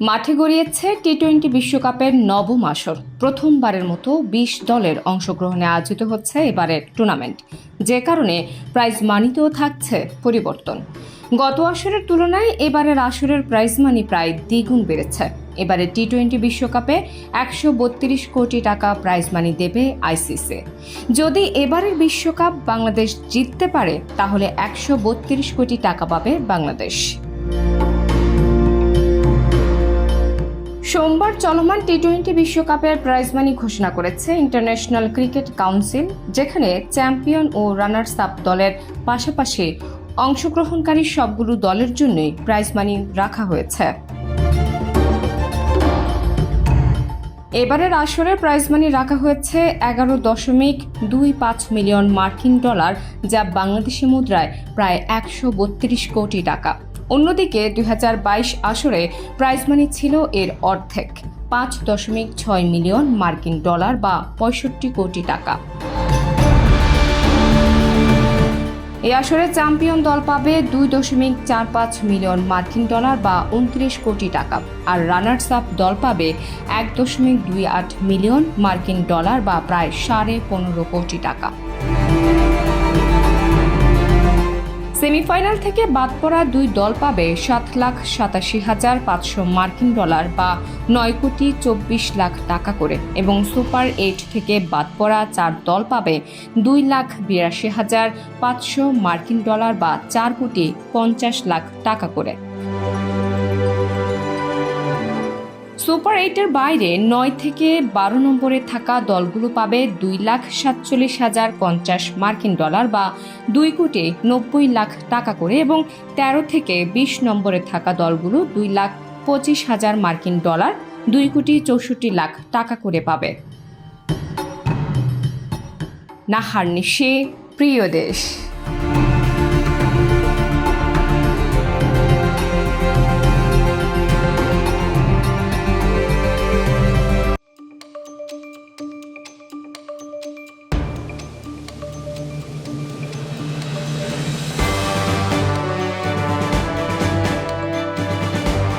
মাঠে গড়িয়েছে T twenty বিশ্বকাপের নবম আসর। প্রথমবারের মতো বিশ দলের অংশগ্রহণে আয়োজিত হচ্ছে এবারের টুর্নামেন্ট। যে কারণে প্রাইজ মানিতেও থাকছে পরিবর্তন। গত আসরের তুলনায় এবারের আসরের প্রাইজ মানি প্রায় দ্বিগুণ বেড়েছে। এবারে টি টোয়েন্টি বিশ্বকাপে একশো বত্রিশ কোটি টাকা প্রাইজ মানি দেবে আইসিসি। যদি এবারের বিশ্বকাপ বাংলাদেশ জিততে পারে, তাহলে একশো বত্রিশ কোটি টাকা পাবে বাংলাদেশ। সোমবার চলমান টি টোয়েন্টি বিশ্বকাপের প্রাইজ মানি ঘোষণা করেছে ইন্টারন্যাশনাল ক্রিকেট কাউন্সিল, যেখানে চ্যাম্পিয়ন ও রানার্স আপ দলের পাশাপাশি অংশগ্রহণকারী সবগুলো দলের জন্যই প্রাইজ মানি রাখা হয়েছে। এবারের আসরের প্রাইজ মানি রাখা হয়েছে এগারো দশমিক দুই পাঁচ মিলিয়ন মার্কিন ডলার, যা বাংলাদেশি মুদ্রায় প্রায় একশো বত্রিশ কোটি টাকা। অন্যদিকে দুই হাজার বাইশ আসরে প্রাইজ মানি ছিল এর অর্ধেক, পাঁচ দশমিক ছয় মিলিয়ন মার্কিন ডলার বা পঁয়ষট্টি কোটি টাকা। এই আসরে চ্যাম্পিয়ন দল পাবে দুই দশমিক চার পাঁচ মিলিয়ন মার্কিন ডলার বা উনত্রিশ কোটি টাকা, আর রানার্স আপ দল পাবে এক দশমিক দুই আট মিলিয়ন মার্কিন ডলার বা প্রায় সাড়ে পনেরো কোটি টাকা। সেমিফাইনাল থেকে বাদ পড়া দুই দল পাবে সাত লাখ সাতাশি হাজার পাঁচশো মার্কিন ডলার বা নয় কোটি চব্বিশ লাখ টাকা করে। এবং সুপার এইট থেকে বাদ পড়া চার দল পাবে দুই লাখ বিরাশি হাজার পাঁচশো মার্কিন ডলার বা চার কোটি পঞ্চাশ লাখ টাকা করে। সুপার এইটের বাইরে নয় থেকে বারো নম্বরে থাকা দলগুলো পাবে দুই লাখ সাতচল্লিশ হাজার পঞ্চাশ মার্কিন ডলার বা দুই কোটি নব্বই লাখ টাকা করে এবং তেরো থেকে বিশ নম্বরে থাকা দলগুলো দুই লাখ পঁচিশ হাজার মার্কিন ডলার, দুই কোটি চৌষট্টি লাখ টাকা করে পাবে। নাহার নিশে, প্রিয় দেশ।